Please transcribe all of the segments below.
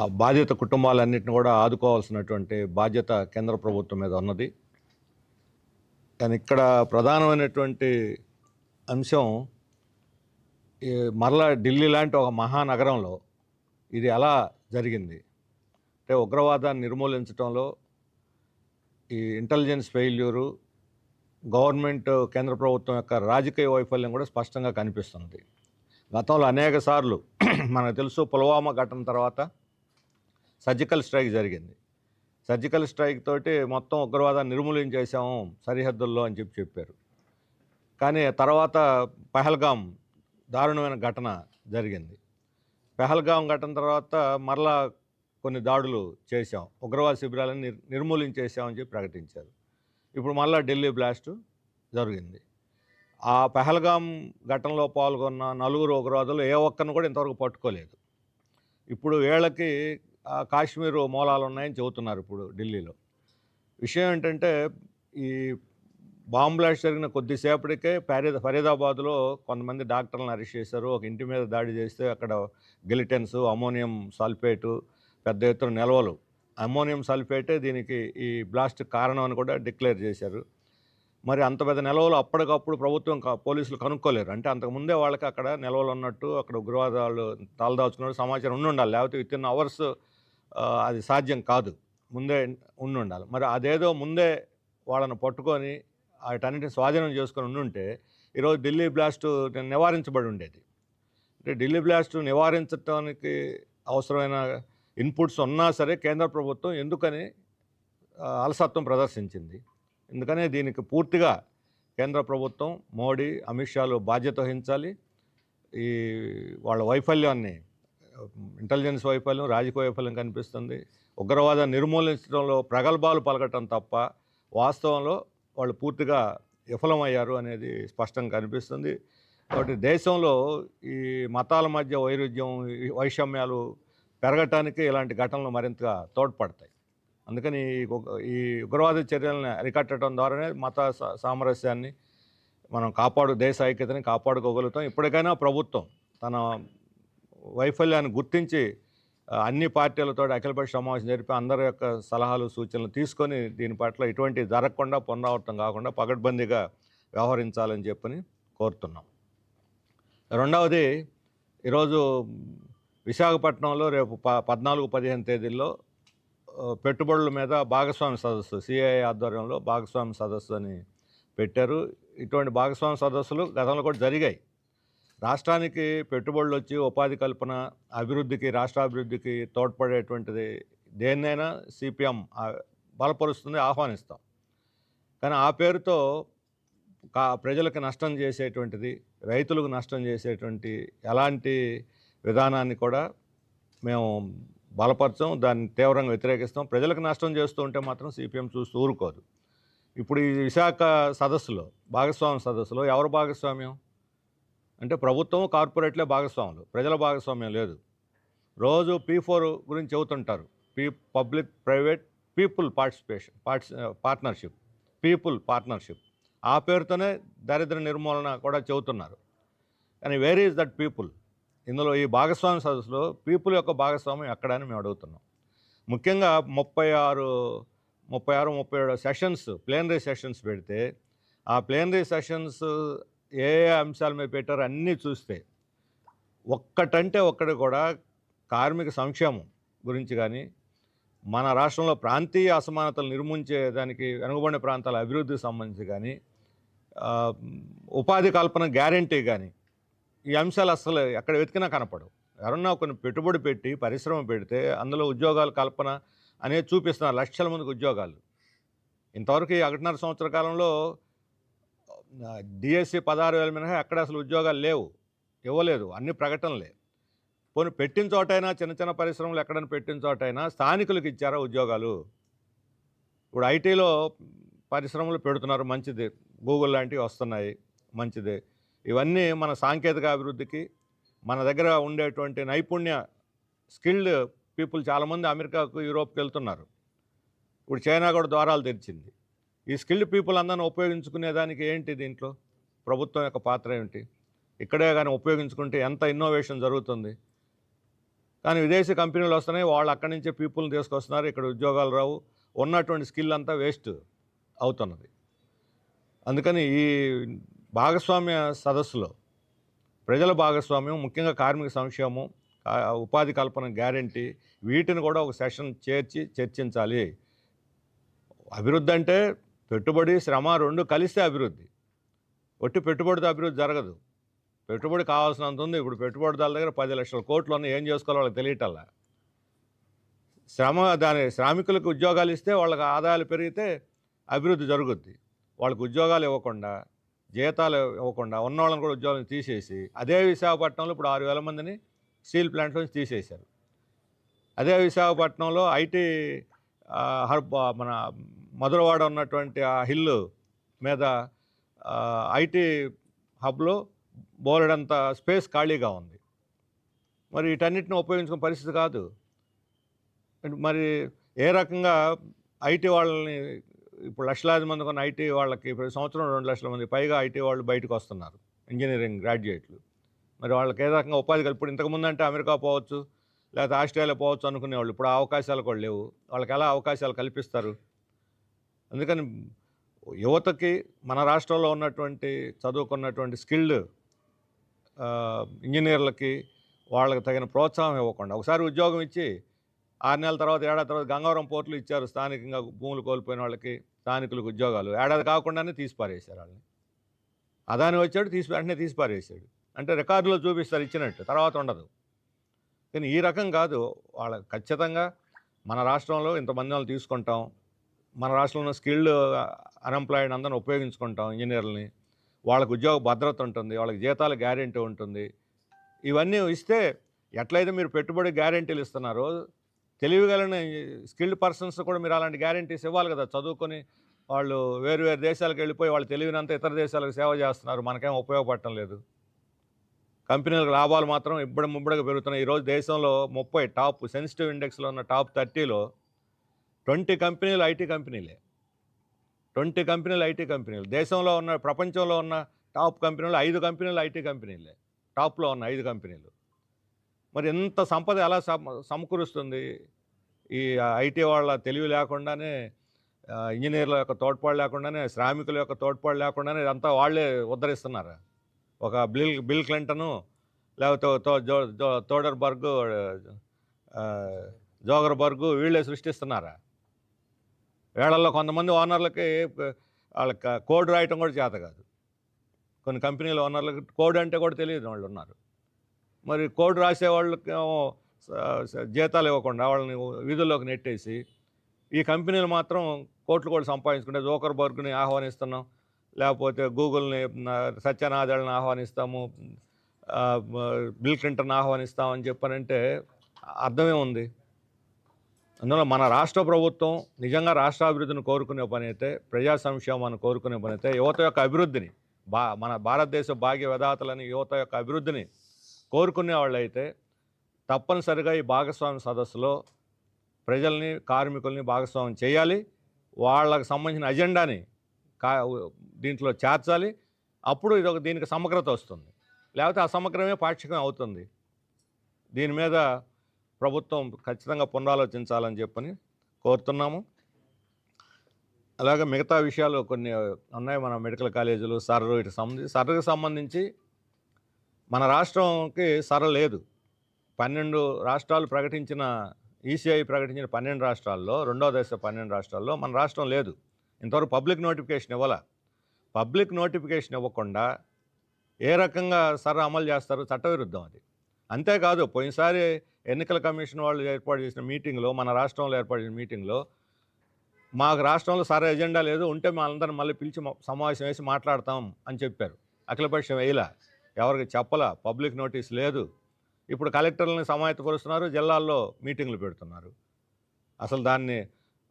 ఆ బాధిత కుటుంబాలన్నింటిని కూడా ఆదుకోవాల్సినటువంటి బాధ్యత కేంద్ర ప్రభుత్వం మీద ఉన్నది. కానీ ఇక్కడ ప్రధానమైనటువంటి అంశం ఈ మరలా ఢిల్లీ లాంటి ఒక మహానగరంలో ఇది ఎలా జరిగింది? అంటే ఉగ్రవాదాన్ని నిర్మూలించడంలో ఈ ఇంటెలిజెన్స్ ఫెయిల్యూరు గవర్నమెంట్ కేంద్ర ప్రభుత్వం యొక్క రాజకీయ వైఫల్యం కూడా స్పష్టంగా కనిపిస్తుంది. గతంలో అనేక సార్లు మనకు తెలుసు పుల్వామా ఘటన తర్వాత సర్జికల్ స్ట్రైక్ జరిగింది. సర్జికల్ స్ట్రైక్ తోటి మొత్తం ఉగ్రవాదాన్ని నిర్మూలించేసాము సరిహద్దుల్లో అని చెప్పి చెప్పారు. కానీ తర్వాత పెహల్గాం దారుణమైన ఘటన జరిగింది. పెహల్గాం ఘటన తర్వాత మరలా కొన్ని దాడులు చేశాం. ఉగ్రవాద శిబిరాలను నిర్ నిర్మూలించేసామని చెప్పి ప్రకటించారు. ఇప్పుడు మళ్ళా ఢిల్లీ బ్లాస్ట్ జరిగింది. ఆ పెహల్గాం ఘటనలో పాల్గొన్న నలుగురు ఉగ్రవాదులు ఏ ఒక్కరిని కూడా ఇంతవరకు పట్టుకోలేదు. ఇప్పుడు వీళ్ళకి కాశ్మీర్ మూలాలు ఉన్నాయని చెబుతున్నారు ఇప్పుడు ఢిల్లీలో. విషయం ఏంటంటే ఈ బాంబ్ బ్లాస్ట్ జరిగిన కొద్దిసేపటికే ఫరీద ఫరీదాబాద్లో కొంతమంది డాక్టర్లను అరెస్ట్ చేశారు. ఒక ఇంటి మీద దాడి చేస్తే అక్కడ గిలిటెన్స్ అమోనియం సల్ఫేటు పెద్ద ఎత్తున నిల్వలు. అమోనియం సల్ఫేటే దీనికి ఈ బ్లాస్ట్ కారణం అని కూడా డిక్లేర్ చేశారు. మరి అంత పెద్ద నిల్వలు అప్పటికప్పుడు ప్రభుత్వం పోలీసులు కనుక్కోలేరు. అంటే అంతకుముందే వాళ్ళకి అక్కడ నిల్వలు ఉన్నట్టు అక్కడ ఉగ్రవాదాలు తలదాచుకున్నట్టు సమాచారం ఉండి ఉండాలి. లేకపోతే విత్ ఇన్ అవర్స్ అది సాధ్యం కాదు. ముందే ఉండి ఉండాలి మరి అదేదో ముందే వాళ్ళను పట్టుకొని వాటన్నిటిని స్వాధీనం చేసుకొని ఉండుంటే ఈరోజు ఢిల్లీ బ్లాస్టు నివారించబడి ఉండేది. అంటే ఢిల్లీ బ్లాస్టు నివారించడానికి అవసరమైన ఇన్పుట్స్ ఉన్నా సరే కేంద్ర ప్రభుత్వం ఎందుకని అలసత్వం ప్రదర్శించింది. ఎందుకనే దీనికి పూర్తిగా కేంద్ర ప్రభుత్వం మోడీ అమిత్ షాలు బాధ్యత వహించాలి. ఈ వాళ్ళ వైఫల్యాన్ని ఇంటెలిజెన్స్ వైఫల్యం రాజకీయ వైఫల్యం కనిపిస్తుంది. ఉగ్రవాదం నిర్మూలించడంలో ప్రగల్భాలు పలకటం తప్ప వాస్తవంలో వాళ్ళు పూర్తిగా విఫలమయ్యారు అనేది స్పష్టంగా కనిపిస్తుంది. కాబట్టి దేశంలో ఈ మతాల మధ్య వైరుధ్యం వైషమ్యాలు పెరగటానికి ఇలాంటి ఘటనలు మరింతగా తోడ్పడతాయి. అందుకని ఈ ఉగ్రవాద చర్యలను అరికట్టడం ద్వారానే మత సామరస్యాన్ని మనం కాపాడు దేశ ఐక్యతని కాపాడుకోగలుగుతాం. ఇప్పటికైనా ప్రభుత్వం తన వైఫల్యాన్ని గుర్తించి అన్ని పార్టీలతో అఖిలపక్ష సమావేశం జరిపి అందరి యొక్క సలహాలు సూచనలు తీసుకొని దీని పట్ల ఇటువంటి జరగకుండా పునరావృతం కాకుండా పగడ్బందీగా వ్యవహరించాలని చెప్పని కోరుతున్నాం. రెండవది ఈరోజు విశాఖపట్నంలో రేపు ప పద్నాలుగు పదిహేను తేదీల్లో పెట్టుబడుల మీద భాగస్వామి సదస్సు సిఐ ఆధ్వర్యంలో భాగస్వామి సదస్సు అని పెట్టారు. ఇటువంటి భాగస్వామి సదస్సులు గతంలో కూడా జరిగాయి. రాష్ట్రానికి పెట్టుబడులు వచ్చి ఉపాధి కల్పన అభివృద్ధికి రాష్ట్ర అభివృద్ధికి తోడ్పడేటువంటిది దేన్నైనా సిపిఎం బలపరుస్తుంది ఆహ్వానిస్తాం. కానీ ఆ పేరుతో కా ప్రజలకు నష్టం చేసేటువంటిది రైతులకు నష్టం చేసేటువంటి ఎలాంటి విధానాన్ని కూడా మేము బలపరచం దాన్ని తీవ్రంగా వ్యతిరేకిస్తాం. ప్రజలకు నష్టం చేస్తూ ఉంటే మాత్రం సిపిఎం చూస్తూ ఊరుకోదు. ఇప్పుడు ఈ విశాఖ సదస్సులో భాగస్వామ్య సదస్సులో ఎవరు భాగస్వామ్యం? అంటే ప్రభుత్వం కార్పొరేట్లే భాగస్వాములు ప్రజల భాగస్వామ్యం లేదు. రోజు పీ ఫోర్ గురించి చెబుతుంటారు. P public private people participation parts partnership people partnership. ఆ పేరుతోనే దారిద్ర నిర్మూలన కూడా చెబుతున్నారు. కానీ వేర్ ఈజ్ దట్ పీపుల్? ఇందులో ఈ భాగస్వామ్య సదస్సులో పీపుల్ యొక్క భాగస్వామ్యం ఎక్కడ అని మేము అడుగుతున్నాం. ముఖ్యంగా ముప్పై ఆరు ముప్పై ఆరు ముప్పై ఏడు సెషన్స్ ప్లేనరీ సెషన్స్ పెడితే ఆ ప్లేనరీ సెషన్స్ ఏ ఏ అంశాల మీద పెట్టారో అన్నీ చూస్తే ఒక్కటంటే ఒక్కటి కూడా కార్మిక సంక్షేమం గురించి కానీ మన రాష్ట్రంలో ప్రాంతీయ అసమానతలు నిర్మించే దానికి వెనుకబడిన ప్రాంతాల అభివృద్ధికి సంబంధించి కానీ ఉపాధి కల్పన గ్యారంటీ కానీ ఈ అంశాలు అసలు ఎక్కడ వెతికినా కనపడవు. ఎవరన్నా కొన్ని పెట్టుబడి పెట్టి పరిశ్రమ పెడితే అందులో ఉద్యోగాల కల్పన అనేది చూపిస్తున్నారు లక్షల మందికి ఉద్యోగాలు. ఇంతవరకు ఈ ఒకటిన్నర సంవత్సర కాలంలో డిఎస్సి పదహారు వేల మినహా ఎక్కడ అసలు ఉద్యోగాలు లేవు. ఇవ్వలేదు. అన్ని ప్రకటనలే. పోనీ పెట్టిన చోటైనా చిన్న చిన్న పరిశ్రమలు ఎక్కడైనా పెట్టిన చోటైనా స్థానికులకు ఇచ్చారా ఉద్యోగాలు? ఇప్పుడు ఐటీలో పరిశ్రమలు పెడుతున్నారు. మంచిది. గూగుల్ లాంటివి వస్తున్నాయి. మంచిది. ఇవన్నీ మన సాంకేతిక అభివృద్ధికి మన దగ్గర ఉండేటువంటి నైపుణ్య స్కిల్డ్ పీపుల్ చాలామంది అమెరికాకు యూరోప్కి వెళ్తున్నారు. ఇప్పుడు చైనా కూడా ద్వారాలు తెరిచింది. ఈ స్కిల్డ్ పీపుల్ అందరిని ఉపయోగించుకునేదానికి ఏంటి దీంట్లో? ప్రభుత్వం యొక్క పాత్ర ఏమిటి? ఇక్కడే కానీ ఉపయోగించుకుంటే ఎంత ఇన్నోవేషన్ జరుగుతుంది? కానీ విదేశీ కంపెనీలు వస్తున్నాయి వాళ్ళు అక్కడి నుంచే పీపుల్ని తీసుకొస్తున్నారు ఇక్కడ ఉద్యోగాలు రావు ఉన్నటువంటి స్కిల్ అంతా వేస్ట్ అవుతున్నది. అందుకని ఈ భాగస్వామ్య సదస్సులో ప్రజల భాగస్వామ్యం ముఖ్యంగా కార్మిక సంక్షేమం ఉపాధి కల్పన గ్యారంటీ వీటిని కూడా ఒక సెషన్ చేర్చి చర్చించాలి. అభివృద్ధి అంటే పెట్టుబడి శ్రమ రెండు కలిస్తే అభివృద్ధి. ఒట్టి పెట్టుబడితో అభివృద్ధి జరగదు. పెట్టుబడి కావాల్సినంత ఉంది. ఇప్పుడు పెట్టుబడిదారుల దగ్గర పది లక్షల కోట్లు ఉన్నాయి. ఏం చేసుకోవాలో వాళ్ళకి తెలియటల్లా. శ్రమ దాని శ్రామికులకు ఉద్యోగాలు ఇస్తే వాళ్ళకి ఆదాయాలు పెరిగితే అభివృద్ధి జరుగుద్ది. వాళ్ళకి ఉద్యోగాలు ఇవ్వకుండా జీతాలు ఇవ్వకుండా ఉన్న వాళ్ళని కూడా ఉద్యోగాలను తీసేసి అదే విశాఖపట్నంలో ఇప్పుడు ఆరు వేల మందిని స్టీల్ ప్లాంట్ నుంచి తీసేశారు. అదే విశాఖపట్నంలో ఐటీ హర్ హర్బ్ మన మధురవాడ ఉన్నటువంటి ఆ హిల్ మీద ఐటీ హబ్లో బోలెడంత స్పేస్ ఖాళీగా ఉంది. మరి వీటన్నిటిని ఉపయోగించుకునే పరిస్థితి కాదు. మరి ఏ రకంగా ఐటీ వాళ్ళని ఇప్పుడు లక్షలాది మంది కొన్ని ఐటీ వాళ్ళకి ప్రతి సంవత్సరం రెండు లక్షల మంది పైగా ఐటీ వాళ్ళు బయటకు వస్తున్నారు ఇంజనీరింగ్ గ్రాడ్యుయేట్లు. మరి వాళ్ళకి ఏ రకంగా ఉపాధి కల్పి ఇప్పుడు ఇంతకుముందు అంటే అమెరికా పోవచ్చు లేకపోతే ఆస్ట్రేలియా పోవచ్చు అనుకునేవాళ్ళు ఇప్పుడు ఆ అవకాశాలు కూడా లేవు. వాళ్ళకి ఎలా అవకాశాలు కల్పిస్తారు? అందుకని యువతకి మన రాష్ట్రంలో ఉన్నటువంటి చదువుకున్నటువంటి స్కిల్డ్ ఇంజనీర్లకి వాళ్ళకి తగిన ప్రోత్సాహం ఇవ్వకుండా ఒకసారి ఉద్యోగం ఇచ్చి ఆరు నెలల తర్వాత ఏడాది తర్వాత గంగవరం పోర్టులు ఇచ్చారు స్థానికంగా భూములు కోల్పోయిన వాళ్ళకి స్థానికులకు ఉద్యోగాలు. ఏడాది కాకుండానే తీసి పారేశారు వాళ్ళని. అదాని వచ్చాడు తీసి వెంటనే తీసి పారేశాడు అంటే రికార్డులో చూపిస్తారు ఇచ్చినట్టు. తర్వాత ఉండదు. కానీ ఈ రకం కాదు. వాళ్ళ ఖచ్చితంగా మన రాష్ట్రంలో ఇంతమంది వాళ్ళు తీసుకుంటాం. మన రాష్ట్రంలో ఉన్న స్కిల్డ్ అన్ఎంప్లాయిడ్ అందరిని ఉపయోగించుకుంటాం ఇంజనీర్లని. వాళ్ళకు ఉద్యోగ భద్రత ఉంటుంది వాళ్ళకి జీతాల గ్యారెంటీ ఉంటుంది. ఇవన్నీ ఇస్తే ఎట్లయితే మీరు పెట్టుబడి గ్యారెంటీలు ఇస్తున్నారో తెలివిగలని స్కిల్డ్ పర్సన్స్ కూడా మీరు అలాంటి గ్యారెంటీస్ ఇవ్వాలి కదా. చదువుకొని వాళ్ళు వేరు వేరు దేశాలకు వెళ్ళిపోయి వాళ్ళు తెలివినంత ఇతర దేశాలకు సేవ చేస్తున్నారు. మనకేం ఉపయోగపడటం లేదు. కంపెనీలకు లాభాలు మాత్రం ఇబ్బడి ముబ్బడిగా పెరుగుతున్నాయి. ఈరోజు దేశంలో ముప్పై టాప్ సెన్సిటివ్ ఇండెక్స్లో ఉన్న టాప్ థర్టీలో ట్వంటీ కంపెనీలు ఐటీ కంపెనీలే. ట్వంటీ కంపెనీలు ఐటీ కంపెనీలు. దేశంలో ఉన్న ప్రపంచంలో ఉన్న టాప్ కంపెనీలు ఐదు కంపెనీలు ఐటీ కంపెనీలే. టాప్లో ఉన్న ఐదు కంపెనీలు. మరి ఎంత సంపద ఎలా సమ సమకూరుస్తుంది? ఈ ఐటీ వాళ్ళ తెలివి లేకుండానే ఇంజనీర్ల యొక్క తోడ్పాటు లేకుండానే శ్రామికుల యొక్క తోడ్పాటు లేకుండానే ఇదంతా వాళ్ళే ఉద్ధరిస్తున్నారు? ఒక బిల్ బిల్ క్లింటను లేకపోతే తో తోడర్బర్గ్ జోగర్బర్గ్ వీళ్ళే సృష్టిస్తున్నారా? వేళల్లో కొంతమంది ఓనర్లకి వాళ్ళకి కోడ్ రాయటం కూడా చేత కాదు. కొన్ని కంపెనీల ఓనర్లకి కోడ్ అంటే కూడా తెలియదు వాళ్ళు ఉన్నారు. మరి కోడ్ రాసే వాళ్ళకి జీతాలు ఇవ్వకుండా వాళ్ళని వీధుల్లోకి నెట్టేసి ఈ కంపెనీలు మాత్రం కోట్లు కూడా సంపాదించుకుంటే జోకర్ బర్గ్ని ఆహ్వానిస్తున్నాం లేకపోతే గూగుల్ని న- ఆహ్వానిస్తాము బిల్ క్లింటన్ ఆహ్వానిస్తామని చెప్పానంటే అర్థమే ఉంది అందువల్ల మన రాష్ట్ర ప్రభుత్వం నిజంగా రాష్ట్రాభివృద్ధిని కోరుకునే పని అయితే ప్రజా సంక్షేమాన్ని కోరుకునే పని అయితే యువత యొక్క అభివృద్ధిని బా మన భారతదేశ భాగ్య విధాతలని యువత యొక్క అభివృద్ధిని కోరుకునే వాళ్ళైతే తప్పనిసరిగా ఈ భాగస్వామ్య సదస్సులో ప్రజల్ని కార్మికుల్ని భాగస్వామ్యం చేయాలి. వాళ్ళకు సంబంధించిన అజెండాని కా దీంట్లో చేర్చాలి. అప్పుడు ఇది ఒక దీనికి సమగ్రత వస్తుంది. లేకపోతే అసమగ్రమే పాక్షికం అవుతుంది. దీని మీద ప్రభుత్వం ఖచ్చితంగా పునరాలోచించాలని చెప్పని కోరుతున్నాము. అలాగే మిగతా విషయాలు కొన్ని ఉన్నాయి మన మెడికల్ కాలేజీలు సర్రు వీటికి సంబంధించి సర్రుకి సంబంధించి మన రాష్ట్రంకి సర లేదు. పన్నెండు రాష్ట్రాలు ప్రకటించిన ఈసీఐ ప్రకటించిన పన్నెండు రాష్ట్రాల్లో రెండో దశ పన్నెండు రాష్ట్రాల్లో మన రాష్ట్రం లేదు. ఇంతవరకు పబ్లిక్ నోటిఫికేషన్ ఇవ్వాల? పబ్లిక్ నోటిఫికేషన్ ఇవ్వకుండా ఏ రకంగా సర అమలు చేస్తారు చట్టవిరుద్ధం అది. అంతేకాదు పోయినసారి ఎన్నికల కమిషన్ వాళ్ళు ఏర్పాటు చేసిన మీటింగ్లో మన రాష్ట్రంలో ఏర్పాటు చేసిన మీటింగ్లో మాకు రాష్ట్రంలో సరే ఎజెండా లేదు ఉంటే మా అందరం మళ్ళీ పిలిచి సమావేశం వేసి మాట్లాడతాం అని చెప్పారు. అఖిలపక్షం వేయలా. ఎవరికి చెప్పలా పబ్లిక్ నోటీస్ లేదు. ఇప్పుడు కలెక్టర్లని సమాయత్తపరుస్తున్నారు జిల్లాల్లో మీటింగ్లు పెడుతున్నారు. అసలు దాన్ని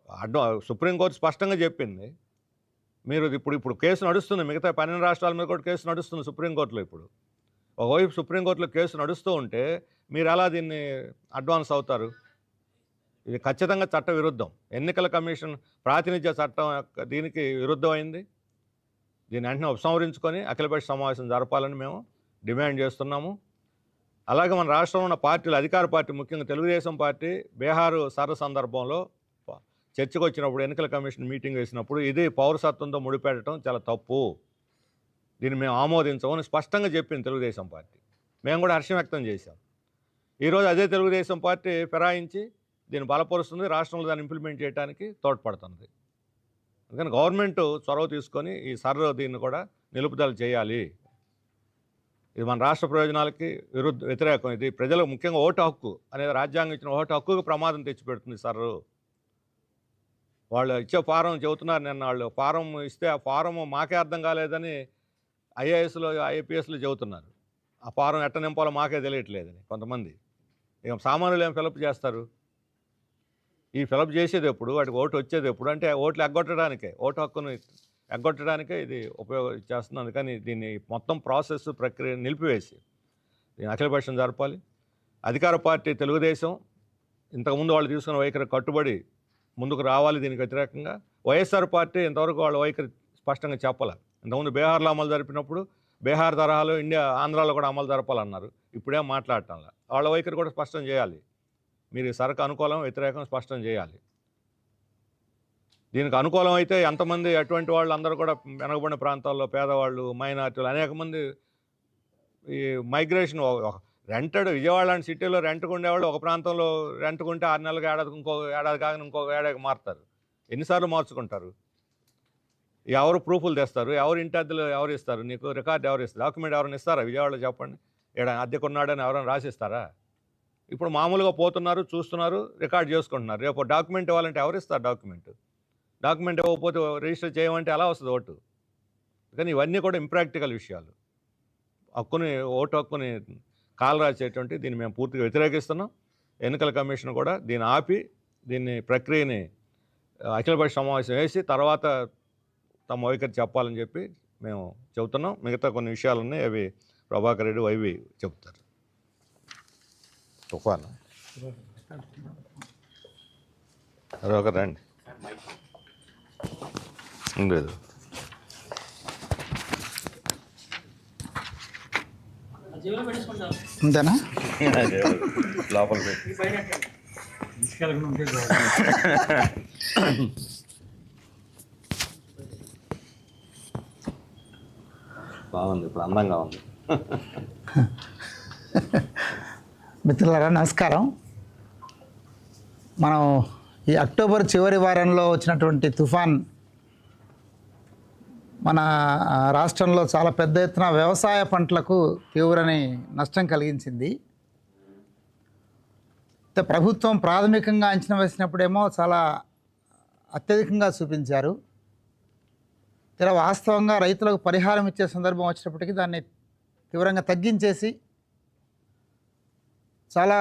అడ్డం సుప్రీంకోర్టు స్పష్టంగా చెప్పింది. మీరు ఇప్పుడు ఇప్పుడు కేసు నడుస్తుంది మిగతా పన్నెండు రాష్ట్రాల మీద కూడా కేసు నడుస్తుంది సుప్రీంకోర్టులో ఇప్పుడు. ఒకవైపు సుప్రీంకోర్టులో కేసు నడుస్తూ ఉంటే మీరు ఎలా దీన్ని అడ్వాన్స్ అవుతారు. ఇది ఖచ్చితంగా చట్ట విరుద్ధం. ఎన్నికల కమిషన్ ప్రాతినిధ్య చట్టం యొక్క దీనికి విరుద్ధమైంది. దీన్ని వెంటనే ఉపసంహరించుకొని అఖిలపక్ష సమావేశం జరపాలని మేము డిమాండ్ చేస్తున్నాము. అలాగే మన రాష్ట్రంలో ఉన్న పార్టీలు అధికార పార్టీ ముఖ్యంగా తెలుగుదేశం పార్టీ బీహారు సర సందర్భంలో చర్చకు వచ్చినప్పుడు ఎన్నికల కమిషన్ మీటింగ్ వేసినప్పుడు ఇది పౌరసత్వంతో ముడిపెట్టడం చాలా తప్పు. దీన్ని మేము ఆమోదించమని స్పష్టంగా చెప్పింది తెలుగుదేశం పార్టీ. మేము కూడా హర్షం వ్యక్తం చేశాం. ఈరోజు అదే తెలుగుదేశం పార్టీ ఫిరాయించి దీన్ని బలపరుస్తుంది రాష్ట్రంలో దాన్ని ఇంప్లిమెంట్ చేయడానికి తోడ్పడుతుంది. అందుకని గవర్నమెంట్ చొరవ తీసుకొని ఈ సర్వ దీన్ని కూడా నిలుపుదల చేయాలి. ఇది మన రాష్ట్ర ప్రయోజనాలకి విరుద్ధ వ్యతిరేకం. ఇది ప్రజలకు ముఖ్యంగా ఓటు హక్కు అనేది రాజ్యాంగం ఇచ్చిన ఓటు హక్కుకు ప్రమాదం తెచ్చిపెడుతుంది సర్వ వాళ్ళు ఇచ్చే ఫారం చెబుతున్నారు నిన్న వాళ్ళు. ఫారం ఇస్తే ఆ ఫారం మాకే అర్థం కాలేదని ఐఏఎస్లో ఐపీఎస్లో చెబుతున్నారు. ఆ ఫారం ఎట్ట నింపాలో మాకే తెలియట్లేదని కొంతమంది. ఇక సామాన్యులు ఏం ఫిలప్ చేస్తారు? ఈ ఫిలప్ చేసేది ఎప్పుడు వాటికి ఓటు వచ్చేది ఎప్పుడు అంటే ఓట్లు ఎగ్గొట్టడానికే ఓటు హక్కును ఎగ్గొట్టడానికే ఇది ఉపయోగ చేస్తుంది అందుకని దీన్ని మొత్తం ప్రాసెస్ ప్రక్రియ నిలిపివేసి దీన్ని అఖిలపక్షం జరపాలి. అధికార పార్టీ తెలుగుదేశం ఇంతకుముందు వాళ్ళు తీసుకున్న వైఖరి కట్టుబడి ముందుకు రావాలి దీనికి వ్యతిరేకంగా. వైఎస్ఆర్ పార్టీ ఇంతవరకు వాళ్ళ వైఖరి స్పష్టంగా చెప్పాలి. ఇంతకుముందు బీహార్లో అమలు జరిపినప్పుడు బీహార్ తరహాలో ఇండియా ఆంధ్రాలో కూడా అమలు జరపాలన్నారు. ఇప్పుడే మాట్లాడటంలా. వాళ్ళ వైఖరి కూడా స్పష్టం చేయాలి. మీరు ఈ సరకు అనుకూలం వ్యతిరేకం స్పష్టం చేయాలి. దీనికి అనుకూలం అయితే ఎంతమంది అటువంటి వాళ్ళు అందరూ కూడా వెనకబడిన ప్రాంతాల్లో పేదవాళ్ళు మైనార్టీలు అనేక మంది ఈ మైగ్రేషన్ రెంటెడ్ విజయవాడ లాంటి సిటీలో రెంట్కు ఉండేవాళ్ళు ఒక ప్రాంతంలో రెంట్కుంటే ఆరు నెలలకు ఏడాదికి ఇంకో ఏడాది కాగానే ఇంకో ఏడాదికి మారుతారు. ఎన్నిసార్లు మార్చుకుంటారు? ఎవరు ప్రూఫ్లు తెస్తారు? ఎవరు ఇంటి అద్దెలు ఎవరు ఇస్తారు? నీకు రికార్డు ఎవరు ఇస్తారు? డాక్యుమెంట్ ఎవరైనా ఇస్తారా? విజయవాడలో చెప్పండి. ఇక్కడ అద్దెకున్నాడని ఎవరైనా రాసిస్తారా? ఇప్పుడు మామూలుగా పోతున్నారు చూస్తున్నారు రికార్డ్ చేసుకుంటున్నారు. రేపు డాక్యుమెంట్ ఇవ్వాలంటే ఎవరిస్తారు డాక్యుమెంట్? డాక్యుమెంట్ ఇవ్వకపోతే రిజిస్టర్ చేయమంటే ఎలా వస్తుంది ఓటు? కానీ ఇవన్నీ కూడా ఇంప్రాక్టికల్ విషయాలు. హక్కుని ఓటు హక్కుని కాలు రాసేటువంటి దీన్ని మేము పూర్తిగా వ్యతిరేకిస్తున్నాం. ఎన్నికల కమిషన్ కూడా దీన్ని ఆపి దీన్ని ప్రక్రియని ఆ, అఖిలపక్ష సమావేశం వేసి తర్వాత తమ వైఖరి చెప్పాలని చెప్పి మేము చెబుతున్నాం. మిగతా కొన్ని విషయాలు ఉన్నాయి అవి ప్రభాకర్ రెడ్డి వైవి చెప్తారు. తుఫాను. ఒక రండి. లేదు అంతేనా లోపల బాగుంది ఇప్పుడు అందంగా ఉంది. మిత్రులారా నమస్కారం. మనం ఈ అక్టోబర్ చివరి వారంలో వచ్చినటువంటి తుఫాన్ మన రాష్ట్రంలో చాలా పెద్ద ఎత్తున వ్యవసాయ పంటలకు తీవ్రని నష్టం కలిగించింది. ప్రభుత్వం ప్రాథమికంగా అంచనా వేసినప్పుడేమో చాలా అత్యధికంగా చూపించారు. ఇలా వాస్తవంగా రైతులకు పరిహారం ఇచ్చే సందర్భం వచ్చినప్పటికీ దాన్ని తీవ్రంగా తగ్గించేసి చాలా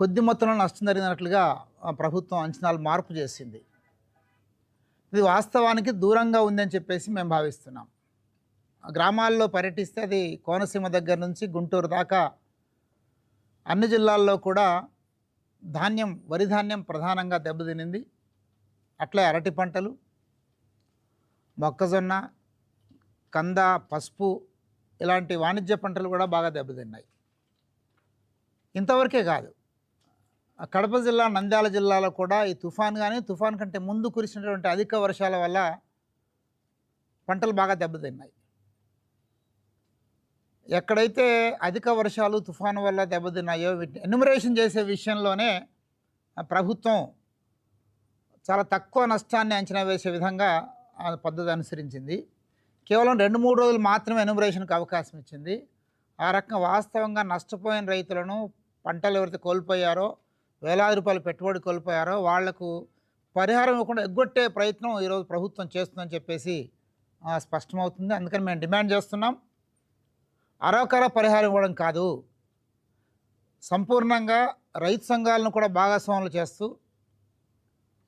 కొద్ది మొత్తంలో నష్టం జరిగినట్లుగా ప్రభుత్వం అంచనాలు మార్పు చేసింది. ఇది వాస్తవానికి దూరంగా ఉందని చెప్పేసి మేము భావిస్తున్నాం. గ్రామాల్లో పర్యటిస్తే అది కోనసీమ దగ్గర నుంచి గుంటూరు దాకా అన్ని జిల్లాల్లో కూడా ధాన్యం వరి ధాన్యం ప్రధానంగా దెబ్బతినింది. అట్లే అరటి పంటలు మొక్కజొన్న కంద పసుపు ఇలాంటి వాణిజ్య పంటలు కూడా బాగా దెబ్బతిన్నాయి. ఇంతవరకే కాదు. కడప జిల్లా నంద్యాల జిల్లాలో కూడా ఈ తుఫాన్ కానీ తుఫాన్ కంటే ముందు కురిసినటువంటి అధిక వర్షాల వల్ల పంటలు బాగా దెబ్బతిన్నాయి. ఎక్కడైతే అధిక వర్షాలు తుఫాను వల్ల దెబ్బతిన్నాయో వీటిని ఎన్యుమరేషన్ చేసే విషయంలోనే ప్రభుత్వం చాలా తక్కువ నష్టాన్ని అంచనా వేసే విధంగా ఆ పద్ధతి అనుసరించింది. కేవలం రెండు మూడు రోజులు మాత్రమే ఎనుమరేషన్కి అవకాశం ఇచ్చింది. ఆ రకంగా వాస్తవంగా నష్టపోయిన రైతులను పంటలు ఎవరైతే కోల్పోయారో వేలాది రూపాయలు పెట్టుబడి కోల్పోయారో వాళ్ళకు పరిహారం ఇవ్వకుండా ఎగ్గొట్టే ప్రయత్నం ఈరోజు ప్రభుత్వం చేస్తుందని చెప్పేసి స్పష్టమవుతుంది. అందుకని మేము డిమాండ్ చేస్తున్నాం. అరవకర పరిహారం ఇవ్వడం కాదు. సంపూర్ణంగా రైతు సంఘాలను కూడా భాగస్వాములు చేస్తూ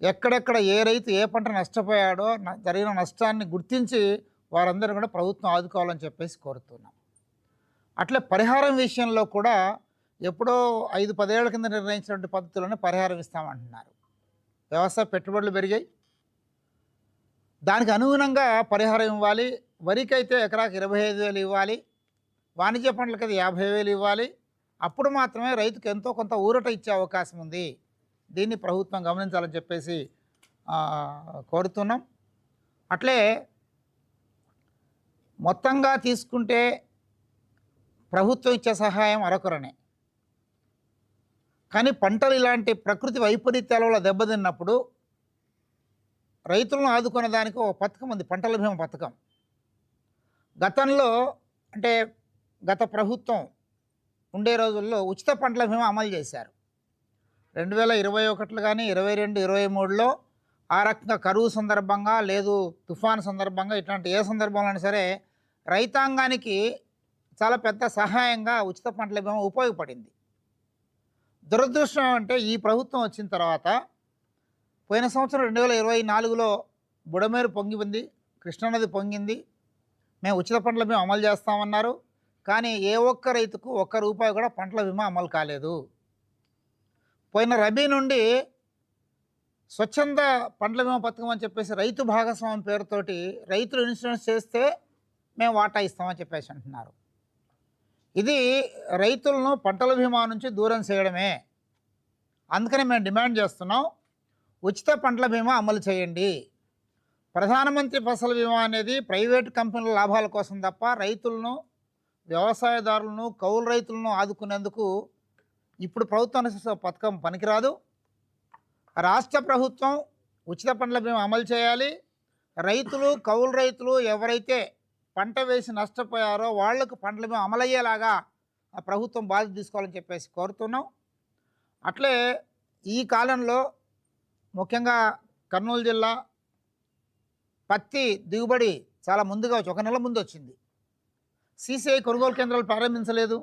ఎక్కడెక్కడ ఏ రైతు ఏ పంట నష్టపోయాడో జరిగిన నష్టాన్ని గుర్తించి వారందరూ కూడా ప్రభుత్వం ఆదుకోవాలని చెప్పేసి కోరుతున్నాం. అట్లే పరిహారం విషయంలో కూడా ఎప్పుడో ఐదు పదేళ్ళ కింద నిర్ణయించినటువంటి పద్ధతులను పరిహారం ఇస్తామంటున్నారు. వ్యవసాయ పెట్టుబడులు పెరిగాయి. దానికి అనుగుణంగా పరిహారం ఇవ్వాలి. వరికైతే ఎకరాకు ఎకరాకి ఇరవై ఐదు వేలు ఇవ్వాలి. వాణిజ్య పంటలకి అయితే యాభై వేలు ఇవ్వాలి. అప్పుడు మాత్రమే రైతుకు ఎంతో కొంత ఊరట ఇచ్చే అవకాశం ఉంది. దీన్ని ప్రభుత్వం గమనించాలని చెప్పేసి కోరుతున్నాం. అట్లే మొత్తంగా తీసుకుంటే ప్రభుత్వం ఇచ్చే సహాయం అరకొరనే. కానీ పంటలు ఇలాంటి ప్రకృతి వైపరీత్యాల వల్ల దెబ్బతిన్నప్పుడు రైతులను ఆదుకునే దానికి ఒక పథకం ఉంది పంటల భీమా పథకం. గతంలో అంటే గత ప్రభుత్వం ఉండే రోజుల్లో ఉచిత పంటల భీమా అమలు చేశారు. రెండు వేల ఇరవై ఒకటిలో కానీ ఇరవై రెండు ఇరవై మూడులో ఆ రకంగా కరువు సందర్భంగా లేదు తుఫాను సందర్భంగా ఇట్లాంటి ఏ సందర్భంలో సరే రైతాంగానికి చాలా పెద్ద సహాయంగా ఉచిత పంటల బీమా ఉపయోగపడింది. దురదృష్టం అంటే ఈ ప్రభుత్వం వచ్చిన తర్వాత పోయిన సంవత్సరం రెండు వేల ఇరవై నాలుగులో బుడమేరు పొంగింది కృష్ణానది పొంగింది. మేము ఉచిత పంటల బీమా అమలు చేస్తామన్నారు. కానీ ఏ ఒక్క రైతుకు ఒక్క రూపాయి కూడా పంటల బీమా అమలు కాలేదు. పోయిన రబీ నుండి స్వచ్ఛంద పంటల బీమా పథకం అని చెప్పేసి రైతు భాగస్వామి పేరుతోటి రైతులు ఇన్సూరెన్స్ చేస్తే మేము వాటా ఇస్తామని చెప్పేసి అంటున్నారు. ఇది రైతులను పంటల బీమా నుంచి దూరం చేయడమే. అందుకని మేము డిమాండ్ చేస్తున్నాం ఉచిత పంటల బీమా అమలు చేయండి. ప్రధానమంత్రి ఫసల్ బీమా అనేది ప్రైవేట్ కంపెనీల లాభాల కోసం తప్ప రైతులను వ్యవసాయదారులను కౌలు రైతులను ఆదుకునేందుకు ఇప్పుడు ప్రభుత్వం అనుసరిస్తున్న పథకం పనికిరాదు. రాష్ట్ర ప్రభుత్వం ఉచిత పంటల బీమా అమలు చేయాలి. రైతులు కౌలు రైతులు ఎవరైతే పంట వేసి నష్టపోయారో వాళ్ళకు పంటల మేము అమలయ్యేలాగా ప్రభుత్వం బాధ్యత తీసుకోవాలని చెప్పేసి కోరుతున్నాం. అట్లే ఈ కాలంలో ముఖ్యంగా కర్నూలు జిల్లా పత్తి దిగుబడి చాలా ముందుగా వచ్చి ఒక నెల ముందు వచ్చింది. సీసీఐ కొనుగోలు కేంద్రాలు ప్రారంభించలేదు.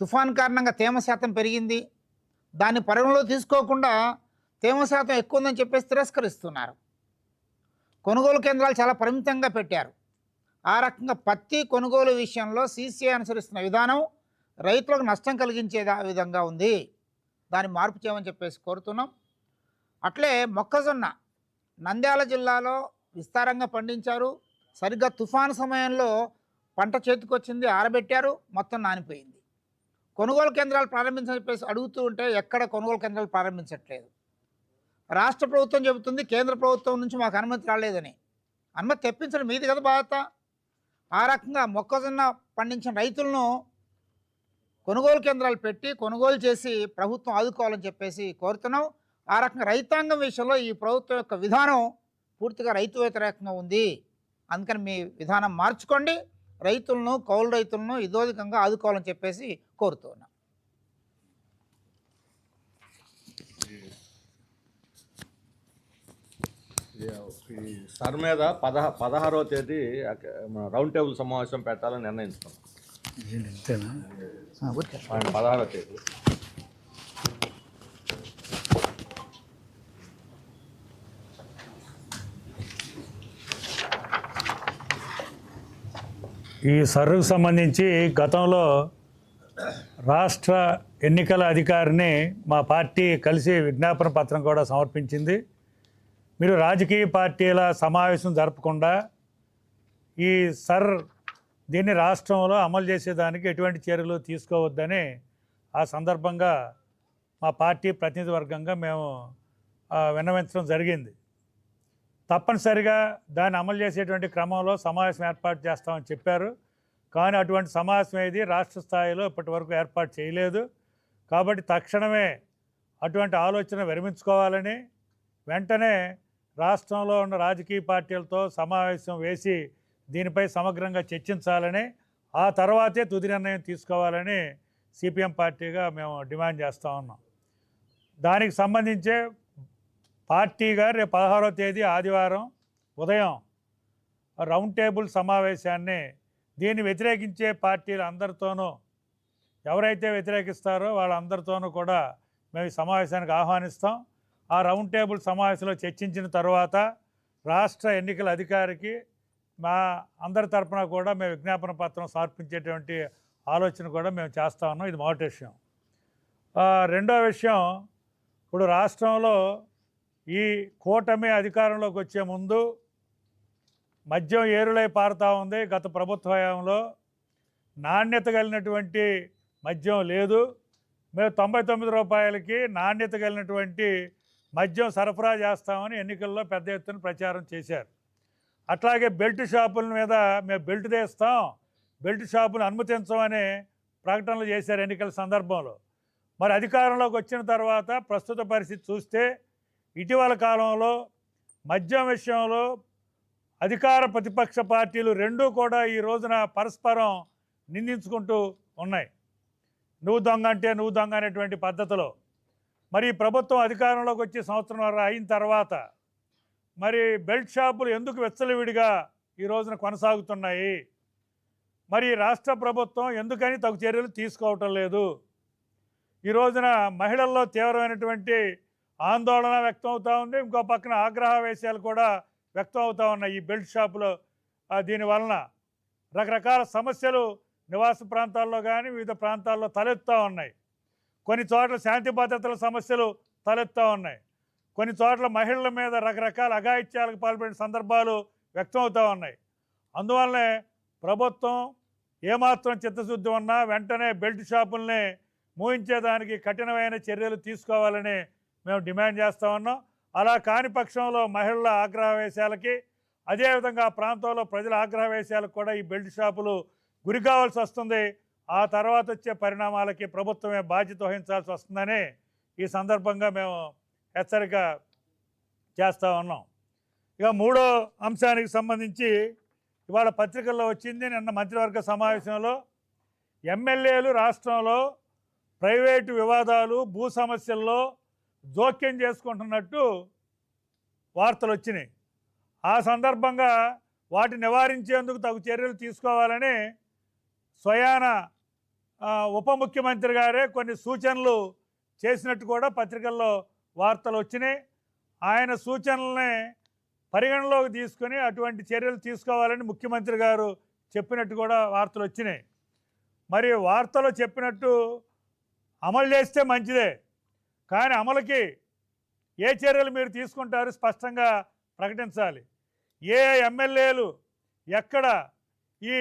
తుఫాన్ కారణంగా తేమ శాతం పెరిగింది. దాన్ని పరిగణలో తీసుకోకుండా తేమ శాతం ఎక్కువ ఉందని చెప్పేసి తిరస్కరిస్తున్నారు. కొనుగోలు కేంద్రాలు చాలా పరిమితంగా పెట్టారు. ఆ రకంగా పత్తి కొనుగోలు విషయంలో సీసీఐ అనుసరిస్తున్న విధానం రైతులకు నష్టం కలిగించే విధంగా ఉంది. దాన్ని మార్పు చేయమని చెప్పేసి కోరుతున్నాం. అట్లే మొక్కజొన్న నంద్యాల జిల్లాలో విస్తారంగా పండించారు. సరిగ్గా తుఫాను సమయంలో పంట చేతికొచ్చింది ఆరబెట్టారు. మొత్తం నానిపోయింది. కొనుగోలు కేంద్రాలు ప్రారంభించని చెప్పేసి అడుగుతూ ఉంటే ఎక్కడ కొనుగోలు కేంద్రాలు ప్రారంభించట్లేదు. రాష్ట్ర ప్రభుత్వం చెబుతుంది కేంద్ర ప్రభుత్వం నుంచి మాకు అనుమతి రాలేదని. అనుమతి తెప్పించడం మీది కదా బాధ్యత. ఆ రకంగా మొక్కజొన్న పండించిన రైతులను కొనుగోలు కేంద్రాలు పెట్టి కొనుగోలు చేసి ప్రభుత్వం ఆదుకోవాలని చెప్పేసి కోరుతున్నాం. ఆ రకంగా రైతాంగం విషయంలో ఈ ప్రభుత్వం యొక్క విధానం పూర్తిగా రైతు వ్యతిరేకంగా ఉంది. అందుకని మీ విధానం మార్చుకోండి. రైతులను కౌలు రైతులను ఇదోధికంగా ఆదుకోవాలని చెప్పేసి కోరుతున్నాం ఈ సర్ మీద పదహ పదహారవ తేదీ రౌండ్ టేబుల్ సమావేశం పెట్టాలని నిర్ణయించుకున్నాం. పదహారవ తేదీ. ఈ సర్రుకు సంబంధించి గతంలో రాష్ట్ర ఎన్నికల అధికారిని మా పార్టీ కలిసి విజ్ఞాపన పత్రం కూడా సమర్పించింది. మీరు రాజకీయ పార్టీల సమావేశం జరపకుండా ఈ సర్ దీన్ని రాష్ట్రంలో అమలు చేసేదానికి ఎటువంటి చర్యలు తీసుకోవద్దని ఆ సందర్భంగా మా పార్టీ ప్రతినిధి వర్గంగా మేము విన్నవించడం జరిగింది. తప్పనిసరిగా దాన్ని అమలు చేసేటువంటి క్రమంలో సమావేశం ఏర్పాటు చేస్తామని చెప్పారు. కానీ అటువంటి సమావేశం ఏది రాష్ట్ర స్థాయిలో ఇప్పటి వరకు ఏర్పాటు చేయలేదు. కాబట్టి తక్షణమే అటువంటి ఆలోచన విరమించుకోవాలని వెంటనే రాష్ట్రంలో ఉన్న రాజకీయ పార్టీలతో సమావేశం వేసి దీనిపై సమగ్రంగా చర్చించాలని ఆ తర్వాతే తుది నిర్ణయం తీసుకోవాలని సిపిఎం పార్టీగా మేము డిమాండ్ చేస్తూ ఉన్నాం. దానికి సంబంధించే పార్టీగా రేపు పదహారవ తేదీ ఆదివారం ఉదయం రౌండ్ టేబుల్ సమావేశాన్ని దీన్ని వ్యతిరేకించే పార్టీలు అందరితోనూ ఎవరైతే వ్యతిరేకిస్తారో వాళ్ళందరితోనూ కూడా మేము ఈ సమావేశానికి ఆహ్వానిస్తాం. ఆ రౌండ్ టేబుల్ సమావేశంలో చర్చించిన తర్వాత రాష్ట్ర ఎన్నికల అధికారికి మా అందరి తరఫున కూడా మేము విజ్ఞాపన పత్రం సమర్పించేటువంటి ఆలోచన కూడా మేము చేస్తా ఉన్నాం. ఇది మొదటి విషయం. రెండో విషయం ఇప్పుడు రాష్ట్రంలో ఈ కూటమి అధికారంలోకి వచ్చే ముందు మద్యం ఏరులై పారుతూ ఉంది. గత ప్రభుత్వ హయాంలో నాణ్యత కలిగినటువంటి మద్యం లేదు. మేము తొంభై తొమ్మిది రూపాయలకి నాణ్యత కలిగినటువంటి మద్యం సరఫరా చేస్తామని ఎన్నికల్లో పెద్ద ఎత్తున ప్రచారం చేశారు. అట్లాగే బెల్ట్ షాపుల మీద మేము బెల్ట్ తీస్తాం బెల్ట్ షాపులు అనుమతించమని ప్రకటనలు చేశారు ఎన్నికల సందర్భంలో. మరి అధికారంలోకి వచ్చిన తర్వాత ప్రస్తుత పరిస్థితి చూస్తే ఇటీవల కాలంలో మద్యం విషయంలో అధికార ప్రతిపక్ష పార్టీలు రెండూ కూడా ఈ రోజున పరస్పరం నిందించుకుంటూ ఉన్నాయి. నువ్వు దొంగ అంటే నువ్వు దొంగ అనేటువంటి పద్ధతిలో మరి ప్రభుత్వం అధికారంలోకి వచ్చి సంవత్సరం అయిన తర్వాత మరి బెల్ట్ షాపులు ఎందుకు వెచ్చలవిడిగా ఈ రోజున కొనసాగుతున్నాయి? మరి రాష్ట్ర ప్రభుత్వం ఎందుకని తగు చర్యలు తీసుకోవటం లేదు? ఈ రోజున మహిళల్లో తీవ్రమైనటువంటి ఆందోళన వ్యక్తం అవుతూ ఉంది. ఇంకో పక్కన ఆగ్రహవేశాలు కూడా వ్యక్తం అవుతూ ఉన్నాయి ఈ బెల్ట్ షాపులో. దీని వలన రకరకాల సమస్యలు నివాస ప్రాంతాల్లో కానీ వివిధ ప్రాంతాల్లో తలెత్తుతూ ఉన్నాయి. కొన్ని చోట్ల శాంతి భద్రతల సమస్యలు తలెత్తా ఉన్నాయి. కొన్ని చోట్ల మహిళల మీద రకరకాల అఘాయిత్యాలకు పాల్పడిన సందర్భాలు వ్యక్తమవుతూ ఉన్నాయి. అందువల్లనే ప్రభుత్వం ఏమాత్రం చిత్తశుద్ధి ఉన్నా వెంటనే బెల్ట్ షాపుల్ని మూయించేదానికి కఠినమైన చర్యలు తీసుకోవాలని మేము డిమాండ్ చేస్తూ ఉన్నాం. అలా కాని పక్షంలో మహిళల ఆగ్రహవేశాలకి అదేవిధంగా ఆ ప్రాంతంలో ప్రజల ఆగ్రహవేశాలకు కూడా ఈ బెల్ట్ షాపులు గురి కావాల్సి వస్తుంది. ఆ తర్వాత వచ్చే పరిణామాలకి ప్రభుత్వమే బాధ్యత వహించాల్సి వస్తుందని ఈ సందర్భంగా మేము హెచ్చరిక చేస్తూ ఉన్నాం. ఇక మూడో అంశానికి సంబంధించి ఇవాళ పత్రికల్లో వచ్చింది నిన్న మంత్రివర్గ సమావేశంలో ఎమ్మెల్యేలు రాష్ట్రంలో ప్రైవేటు వివాదాలు భూ సమస్యల్లో జోక్యం చేసుకుంటున్నట్టు వార్తలు వచ్చినాయి. ఆ సందర్భంగా వాటిని నివారించేందుకు తగు చర్యలు తీసుకోవాలని స్వయాన ఉప ముఖ్యమంత్రి గారే కొన్ని సూచనలు చేసినట్టు కూడా పత్రికల్లో వార్తలు వచ్చినాయి. ఆయన సూచనల్ని పరిగణలోకి తీసుకొని అటువంటి చర్యలు తీసుకోవాలని ముఖ్యమంత్రి గారు చెప్పినట్టు కూడా వార్తలు వచ్చినాయి. మరి వార్తలో చెప్పినట్టు అమలు చేస్తే మంచిదే. కానీ అమలుకి ఏ చర్యలు మీరు తీసుకుంటారు స్పష్టంగా ప్రకటించాలి. ఏ ఎమ్మెల్యేలు ఎక్కడ ఈ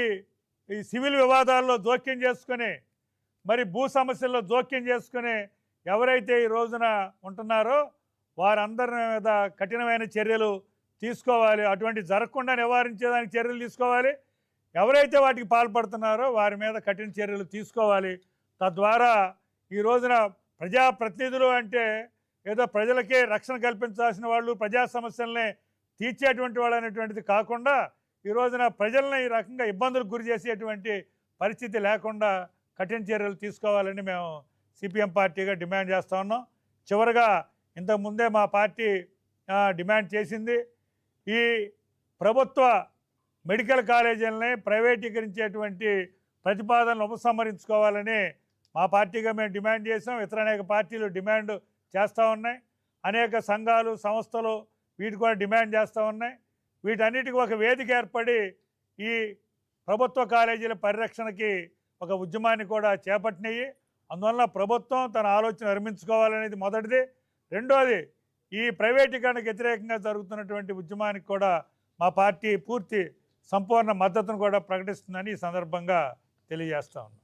ఈ సివిల్ వివాదాల్లో జోక్యం చేసుకొని మరి భూ సమస్యల్లో జోక్యం చేసుకుని ఎవరైతే ఈ రోజున ఉంటున్నారో వారందరి మీద కఠినమైన చర్యలు తీసుకోవాలి. అటువంటి జరగకుండా నివారించేదానికి చర్యలు తీసుకోవాలి. ఎవరైతే వాటికి పాల్పడుతున్నారో వారి మీద కఠిన చర్యలు తీసుకోవాలి. తద్వారా ఈ రోజున ప్రజాప్రతినిధులు అంటే ఏదో ప్రజలకే రక్షణ కల్పించాల్సిన వాళ్ళు ప్రజా సమస్యలనే తీర్చేటువంటి వాళ్ళు అనేటువంటిది కాకుండా ఈ రోజున ప్రజల్ని ఈ రకంగా ఇబ్బందులకు గురి చేసేటువంటి పరిస్థితి లేకుండా కఠిన చర్యలు తీసుకోవాలని మేము సిపిఎం పార్టీగా డిమాండ్ చేస్తూ ఉన్నాం. చివరగా ఇంతకుముందే మా పార్టీ డిమాండ్ చేసింది ఈ ప్రభుత్వ మెడికల్ కాలేజీలని ప్రైవేటీకరించేటువంటి ప్రతిపాదనలు ఉపసంహరించుకోవాలని మా పార్టీగా మేము డిమాండ్ చేసాం ఇతర అనేక పార్టీలు డిమాండ్ చేస్తూ ఉన్నాయి. అనేక సంఘాలు సంస్థలు వీటి కూడా డిమాండ్ చేస్తూ ఉన్నాయి. వీటన్నిటికీ ఒక వేదిక ఏర్పడి ఈ ప్రభుత్వ కాలేజీల పరిరక్షణకి ఒక ఉద్యమాన్ని కూడా చేపట్టినాయి. అందువల్ల ప్రభుత్వం తన ఆలోచన నిర్మించుకోవాలనేది మొదటిది. రెండోది ఈ ప్రైవేటీకరణకు వ్యతిరేకంగా జరుగుతున్నటువంటి ఉద్యమానికి కూడా మా పార్టీ పూర్తి సంపూర్ణ మద్దతును కూడా ప్రకటిస్తుందని ఈ సందర్భంగా తెలియజేస్తా ఉన్నాం.